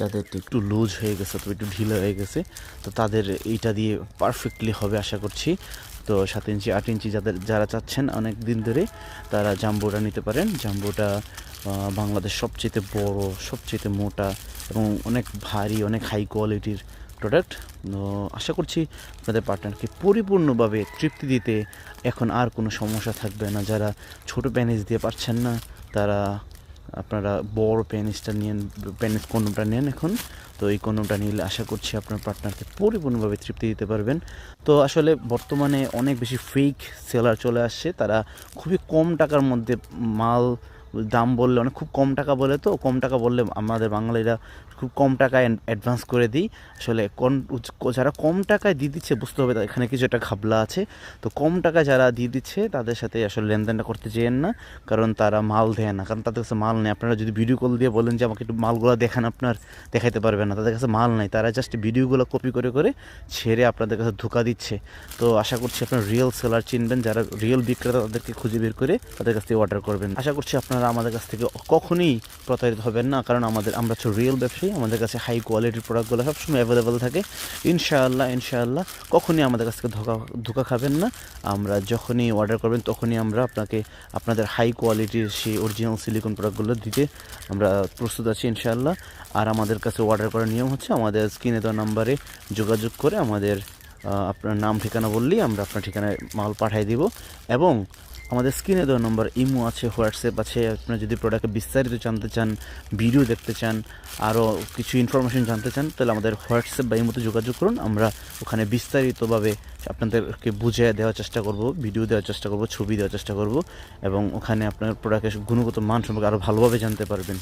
যাদের তো একটু লুজ হয়ে গেছে, অথবা একটু ঢিলা হয়ে গেছে, তো তাদের এইটা দিয়ে পারফেক্টলি হবে আশা করছি। তো সাত ইঞ্চি, আট ইঞ্চি যাদের, যারা চাচ্ছেন অনেক দিন ধরে, তারা জাম্বোটা নিতে পারেন। জাম্বোটা বাংলাদেশ সবচেয়ে বড়, সবচেয়ে মোটা এবং অনেক ভারী, অনেক হাই কোয়ালিটির প্রোডাক্ট আশা করছি আপনাদের পার্টনারকে পরিপূর্ণভাবে তৃপ্তি দিতে এখন আর কোনো সমস্যা থাকবে না। যারা ছোট প্যানিস দিয়ে পারছেন না, তারা আপনারা বড় পেনিসটা নিয়ে পেনিস কন্ডমটা নেন এখন। তো এই কন্ডমটা নিলে আশা করছি আপনার পার্টনারকে পরিপূর্ণভাবে তৃপ্তি দিতে পারবেন। তো আসলে বর্তমানে অনেক বেশি ফেক সেলার চলে আসছে। তারা খুবই কম টাকার মধ্যে মাল দাম বললে অনেক, খুব কম টাকা বলে তো, কম টাকা বললে আমাদের বাঙালিরা খুব কম টাকায় অ্যাডভান্স করে দিই। আসলে কোন যারা কম টাকায় দিয়ে দিচ্ছে, বুঝতে হবে এখানে কিছু একটা ঘাবলা আছে। তো কম টাকা যারা দিয়ে দিচ্ছে, তাদের সাথে আসলে লেনদেনটা করতে চেয়েন না, কারণ তারা মাল দেয় না। কারণ তাদের কাছে মাল নেই। আপনারা যদি ভিডিও কল দিয়ে বলেন যে, আমাকে একটু মালগুলো দেখান আপনার, দেখাইতে পারবেন না। তাদের কাছে মাল নাই। তারা জাস্ট ভিডিওগুলো কপি করে করে ছেড়ে আপনাদের কাছে ধোকা দিচ্ছে। তো আশা করছি আপনার রিয়েল সেলার চিনবেন। যারা রিয়েল বিক্রেতা, তাদেরকে খুঁজে বের করে তাদের কাছ থেকে অর্ডার করবেন। আশা করছি আপনারা আমাদের কাছ থেকে কখনোই প্রতারিত হবেন না, কারণ আমাদের, আমরা হচ্ছে রিয়েল ব্যবসায়ী, আমাদের কাছে হাই কোয়ালিটির প্রোডাক্টগুলো সবসময় অ্যাভেলেবেল থাকে। ইনশাআল্লাহ ইনশাআল্লাহ, কখনই আমাদের কাছ থেকে ধোকা ধোকা খাবেন না। আমরা যখনই অর্ডার করবেন, তখনই আমরা আপনাকে, আপনাদের হাই কোয়ালিটির সেই অরিজিনাল সিলিকন প্রোডাক্টগুলো দিতে আমরা প্রস্তুত আছি ইনশাআল্লাহ। আর আমাদের কাছে অর্ডার করার নিয়ম হচ্ছে আমাদের স্ক্রিনে দেওয়া নাম্বারে যোগাযোগ করে আমাদের আপনার নাম, ঠিকানা বললেই আমরা আপনার ঠিকানায় মাল পাঠিয়ে দিব। এবং আমাদের স্ক্রিনে দেওয়া নম্বর ইমো আছে, হোয়াটসঅ্যাপ আছে। আপনারা যদি প্রোডাক্টে বিস্তারিত জানতে চান ভিডিও দেখতে চান আরও কিছু ইনফরমেশন জানতে চান, তাহলে আমাদের হোয়াটসঅ্যাপ বা ইমোতে যোগাযোগ করুন। আমরা ওখানে বিস্তারিতভাবে আপনাদেরকে বুঝে দেওয়ার চেষ্টা করব ভিডিও দেওয়ার চেষ্টা করব, ছবি দেওয়ার চেষ্টা করব এবং ওখানে আপনার প্রোডাক্টের গুণগত মান সম্পর্কে আরও ভালোভাবে জানতে পারবেন।